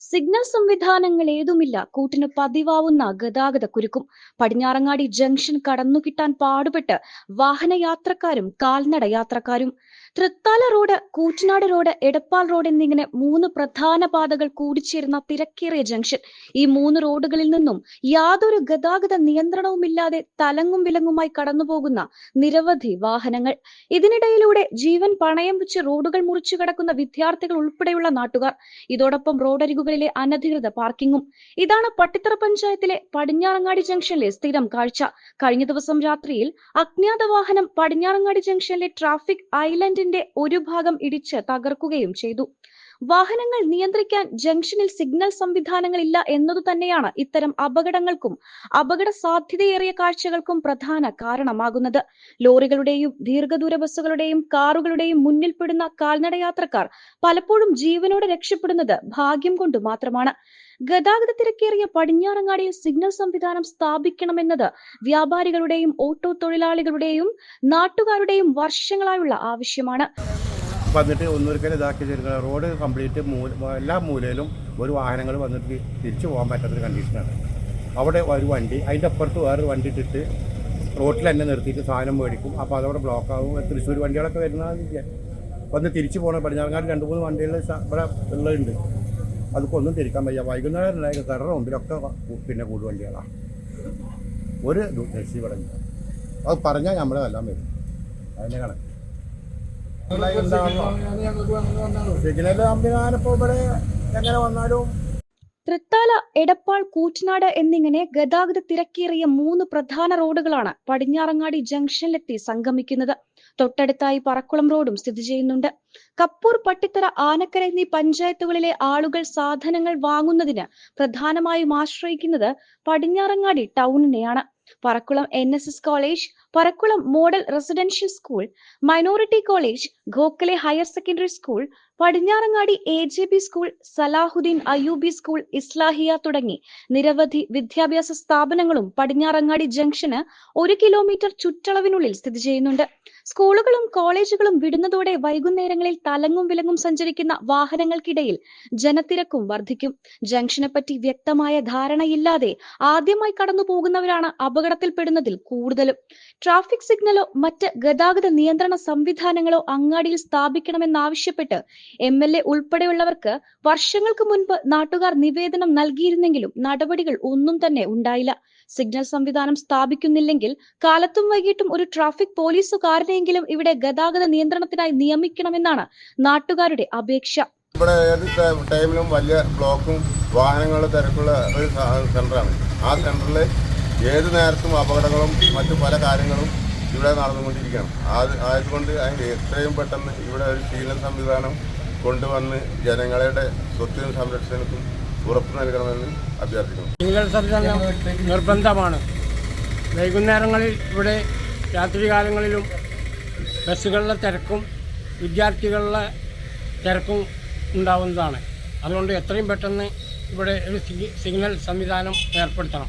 Signal സംവിധാനങ്ങൾ ഏതുമില്ല. കൂട്ടിന് പതിവാവുന്ന ഗതാഗത കുരുക്കും പടിഞ്ഞാറങ്ങാടി ജംഗ്ഷൻ കടന്നുകിട്ടാൻ പാടുപെട്ട് വാഹനയാത്രക്കാരും കാൽനട യാത്രക്കാരും Thrithala road Koottanad road Edappal road എന്നിങ്ങനെ മൂന്ന് പ്രധാന പാതകൾ കൂടിച്ചേരുന്ന തിരക്കേറിയ ജംഗ്ഷൻ. ഈ മൂന്ന് റോഡുകളിൽ നിന്നും യാതൊരു ഗതാഗത നിയന്ത്രണവുമില്ലാതെ തലങ്ങും വിലങ്ങുമായി കടന്നുപോകുന്ന നിരവധി വാഹനങ്ങൾ. ഇതിനിടയിലൂടെ ജീവൻ പണയം വെച്ച് റോഡുകൾ മുറിച്ചു കടക്കുന്ന വിദ്യാർത്ഥികൾ ഉൾപ്പെടെയുള്ള നാട്ടുകാർ. ഇതോടൊപ്പം റോഡരികുകളിലെ അനധികൃത പാർക്കിങ്ങും. ഇതാണ് പട്ടിത്തറ പഞ്ചായത്തിലെ പടിഞ്ഞാറങ്ങാടി ജംഗ്ഷനിലെ സ്ഥിരം കാഴ്ച. കഴിഞ്ഞ ദിവസം രാത്രിയിൽ അജ്ഞാത വാഹനം പടിഞ്ഞാറങ്ങാടി ജംഗ്ഷനിലെ ട്രാഫിക് ഐലൻഡിന്റെ ഒരു ഭാഗം ഇടിച്ച് തകർക്കുകയും ചെയ്തു. വാഹനങ്ങൾ നിയന്ത്രിക്കാൻ ജംഗ്ഷനിൽ സിഗ്നൽ സംവിധാനങ്ങൾ ഇല്ല എന്നതു തന്നെയാണ് ഇത്തരം അപകടങ്ങൾക്കും അപകട സാധ്യതയേറിയ കാഴ്ചകൾക്കും പ്രധാന കാരണമാകുന്നത്. ലോറികളുടെയും ദീർഘദൂര ബസ്സുകളുടെയും കാറുകളുടെയും മുന്നിൽപ്പെടുന്ന കാൽനടയാത്രക്കാർ പലപ്പോഴും ജീവനോടെ രക്ഷപ്പെടുന്നത് ഭാഗ്യം കൊണ്ട് മാത്രമാണ്. ഗതാഗത തിരക്കേറിയ പടിഞ്ഞാറങ്ങാടിയിൽ സിഗ്നൽ സംവിധാനം സ്ഥാപിക്കണമെന്നത് വ്യാപാരികളുടെയും ഓട്ടോ തൊഴിലാളികളുടെയും നാട്ടുകാരുടെയും വർഷങ്ങളായുള്ള ആവശ്യമാണ്. വന്നിട്ട് ഒന്നൊരിക്കലും ഇതാക്കി തരുന്ന റോഡ് കംപ്ലീറ്റ് മൂല എല്ലാ മൂലയിലും ഒരു വാഹനങ്ങൾ വന്നിട്ട് തിരിച്ചു പോകാൻ പറ്റാത്തൊരു കണ്ടീഷനാണ് അവിടെ ഒരു വണ്ടി അതിന്റെ അപ്പുറത്ത് വേറൊരു വണ്ടി ഇട്ടിട്ട് റോട്ടിൽ തന്നെ നിർത്തിയിട്ട് സാധനം മേടിക്കും. അപ്പോൾ അതവിടെ ബ്ലോക്ക് ആകും തൃശ്ശൂർ വണ്ടികളൊക്കെ വരുന്ന വന്ന് തിരിച്ചു പോകണം പടിഞ്ഞാറങ്ങാട് രണ്ട് മൂന്ന് വണ്ടികൾ ഇവിടെ ഉള്ളതുണ്ട്. അതൊക്കെ ഒന്നും തിരിക്കാൻ വയ്യ. വൈകുന്നേരം കടയുടെ മുമ്പിലൊക്കെ പിന്നെ കൂടു വണ്ടികളാണ് ഒരു രക്ഷ ഇവിടെ അത് പറഞ്ഞാൽ നമ്മളെ വല്ലാൻ വരും. അതിന്റെ കണക്ക്. തൃത്താല എടപ്പാൾ കൂറ്റനാട് എന്നിങ്ങനെ ഗതാഗത തിരക്കേറിയ മൂന്ന് പ്രധാന റോഡുകളാണ് പടിഞ്ഞാറങ്ങാടി ജംഗ്ഷനിലെത്തി സംഗമിക്കുന്നത്. തൊട്ടടുത്തായി പറക്കുളം റോഡും സ്ഥിതി ചെയ്യുന്നുണ്ട്. കപ്പൂർ പട്ടിത്തറ ആനക്കര എന്നീ പഞ്ചായത്തുകളിലെ ആളുകൾ സാധനങ്ങൾ വാങ്ങുന്നതിന് പ്രധാനമായും ആശ്രയിക്കുന്നത് Padinjarangadi ടൗണിനെയാണ്. Parakkulam N college Parakkulam model residential school minority college Gokhale higher secondary school Padinjarangadi A J B school Salahuddin Ayyubi school Islahiya തുടങ്ങി നിരവധി വിദ്യാഭ്യാസ സ്ഥാപനങ്ങളും പടിഞ്ഞാറങ്ങാടി ജംഗ്ഷന് ഒരു കിലോമീറ്റർ ചുറ്റളവിനുള്ളിൽ സ്ഥിതി ചെയ്യുന്നുണ്ട്. സ്കൂളുകളും കോളേജുകളും വിടുന്നതോടെ വൈകുന്നേരങ്ങളിൽ തലങ്ങും വിലങ്ങും സഞ്ചരിക്കുന്ന വാഹനങ്ങൾക്കിടയിൽ ജനത്തിരക്കും വർദ്ധിക്കും ജംഗ്ഷനെ പറ്റി വ്യക്തമായ ധാരണയില്ലാതെ ആദ്യമായി കടന്നു പോകുന്നവരാണ് അപകടത്തിൽപ്പെടുന്നതിൽ കൂടുതലും. ട്രാഫിക് സിഗ്നലോ മറ്റ് ഗതാഗത നിയന്ത്രണ സംവിധാനങ്ങളോ അങ്ങാടിയിൽ സ്ഥാപിക്കണമെന്നാവശ്യപ്പെട്ട് എം എൽ എ ഉൾപ്പെടെയുള്ളവർക്ക് വർഷങ്ങൾക്ക് മുൻപ് നാട്ടുകാർ നിവേദനം നൽകിയിരുന്നെങ്കിലും നടപടികൾ ഒന്നും തന്നെ ഉണ്ടായില്ല. സിഗ്നൽ സംവിധാനം സ്ഥാപിക്കുന്നില്ലെങ്കിൽ കാലത്തും വൈകിട്ടും ഒരു ട്രാഫിക് പോലീസുകാരനെങ്കിലും ഇവിടെ ഗതാഗത നിയന്ത്രണത്തിനായി നിയമിക്കണമെന്നാണ് നാട്ടുകാരുടെ അപേക്ഷ. ഇവിടെ ഏത് ടൈമിലും വലിയ ബ്ലോക്കും വാഹനങ്ങളുടെ തിരക്കുള്ള ഒരു സെന്ററാണ്. ആ സെന്ററിൽ ഏത് നേരത്തും അപകടങ്ങളും മറ്റു പല കാര്യങ്ങളും ഇവിടെ നടന്നുകൊണ്ടിരിക്കുകയാണ് അത് ആയതുകൊണ്ട് അതിന് എത്രയും പെട്ടെന്ന് ഇവിടെ ഒരു ശീലം സംവിധാനം കൊണ്ടുവന്ന് ജനങ്ങളുടെ സ്വത്തിനും സംരക്ഷണത്തിനും ഉറപ്പ് നൽകണമെന്ന് അഭ്യർത്ഥിക്കുന്നു. നിങ്ങൾ സംവിധാനം നിർബന്ധമാണ്. വൈകുന്നേരങ്ങളിൽ ഇവിടെ രാത്രികാലങ്ങളിലും ബസ്സുകളിലെ തിരക്കും വിദ്യാർത്ഥികളിലെ തിരക്കും ഉണ്ടാവുന്നതാണ്. അതുകൊണ്ട് എത്രയും പെട്ടെന്ന് ഇവിടെ ഒരു സിഗ്നൽ സംവിധാനം ഏർപ്പെടുത്തണം.